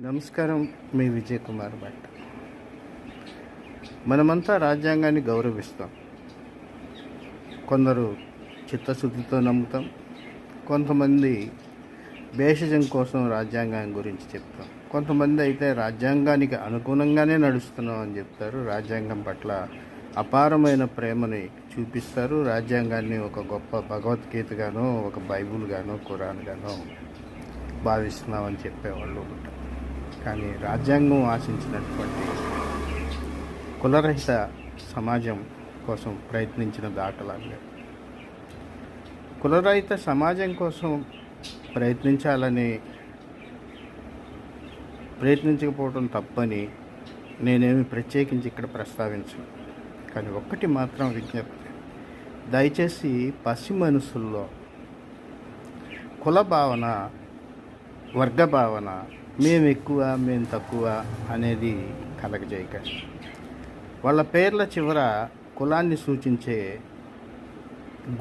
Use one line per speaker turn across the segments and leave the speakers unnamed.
నమస్కారం మీ విజయ్ కుమార్ భట్. మనమంతా రాజ్యాంగాన్ని గౌరవిస్తాం. కొందరు చిత్తశుద్ధితో నమ్ముతాం. కొంతమంది భేషజం కోసం రాజ్యాంగం గురించి చెప్తాం. కొంతమంది అయితే రాజ్యాంగానికి అనుగుణంగానే నడుస్తున్నాం అని చెప్తారు. రాజ్యాంగం పట్ల అపారమైన ప్రేమని చూపిస్తారు. రాజ్యాంగాన్ని ఒక గొప్ప భగవద్గీతగానో ఒక బైబుల్గానో కురాన్గానో భావిస్తున్నామని చెప్పేవాళ్ళు ఉంటారు. కానీ రాజ్యాంగం ఆశించినటువంటి కులరహిత సమాజం కోసం ప్రయత్నించిన దాఖలాలు. కులరహిత సమాజం కోసం ప్రయత్నించాలని ప్రయత్నించకపోవడం తప్పని నేనేమి ప్రత్యేకించి ఇక్కడ ప్రస్తావించను. కానీ ఒక్కటి మాత్రం విజ్ఞప్తి. దయచేసి పసి మనసుల్లో కుల భావన వర్గ భావన మేము ఎక్కువ మేము తక్కువ అనేది కలగజేయకండి వాళ్ళ పేర్ల చివర కులాన్ని సూచించే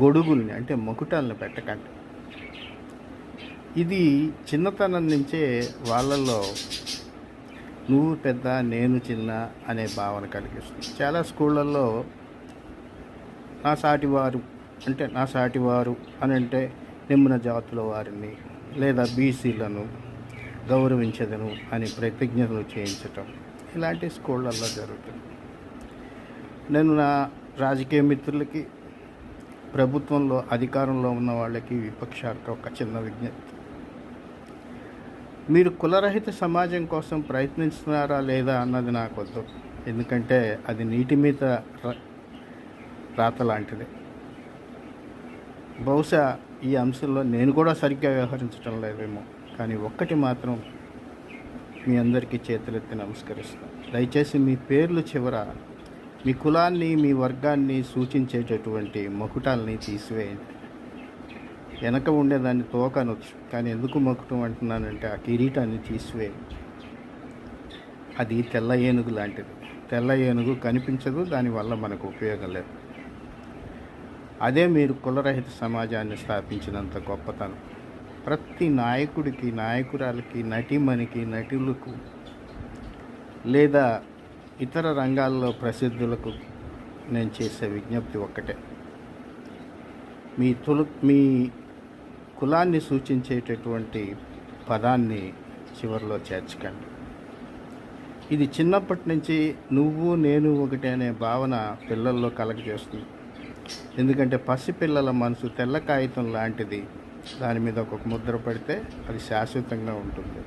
గొడుగుల్ని అంటే ముకుటాలను పెట్టకండి. ఇది చిన్నతనం నుంచే వాళ్ళల్లో నువ్వు పెద్ద నేను చిన్న అనే భావన కలిగిస్తుంది. చాలా స్కూళ్ళల్లో నా సాటివారు అంటే నా సాటివారు అని అంటే నిమ్మున జాతుల వారిని లేదా బీసీలను గౌరవించదను అని ప్రతిజ్ఞలు చేయించటం ఇలాంటి స్కూళ్ళల్లో జరుగుతుంది. నేను నా రాజకీయ మిత్రులకి ప్రభుత్వంలో అధికారంలో ఉన్న వాళ్ళకి విపక్షాలకు ఒక చిన్న విజ్ఞప్తి. మీరు కులరహిత సమాజం కోసం ప్రయత్నిస్తున్నారా లేదా అన్నది నాకు వద్దు. ఎందుకంటే అది నీటి మీద ర- రాత లాంటిది. బహుశా ఈ అంశంలో నేను కూడా సరిగ్గా వ్యవహరించడం లేదేమో. కానీ ఒక్కటి మాత్రం మీ అందరికీ చేతులెత్తి నమస్కరిస్తాను దయచేసి మీ పేర్లు చివర మీ కులాన్ని మీ వర్గాన్ని సూచించేటటువంటి మకుటాలని తీసివేయండి. వెనక ఉండేదాన్ని తోకనొచ్చు కానీ ఎందుకు మకుటం అంటున్నానంటే ఆ కిరీటాన్ని తీసివేయండి. అది తెల్ల ఏనుగు లాంటిది. తెల్ల ఏనుగు కనిపించదు దానివల్ల మనకు ఉపయోగం లేదు. అదే మీరు కులరహిత సమాజాన్ని స్థాపించినంత గొప్పతనం. ప్రతి నాయకుడికి నాయకురాలకి నటీమణికి నటులకు లేదా ఇతర రంగాల్లో ప్రసిద్ధులకు నేను చేసే విజ్ఞప్తి ఒక్కటే. మీ తొలు మీ కులాన్ని సూచించేటటువంటి పదాన్ని చివరిలో చేర్చకండి. ఇది చిన్నప్పటి నుంచి నువ్వు నేను ఒకటి అనే భావన పిల్లల్లో కలగజేస్తుంది. ఎందుకంటే పసిపిల్లల మనసు తెల్ల కాగితం లాంటిది. దాని మీద ఒక ముద్ర పడితే అది శాశ్వతంగా ఉంటుంది.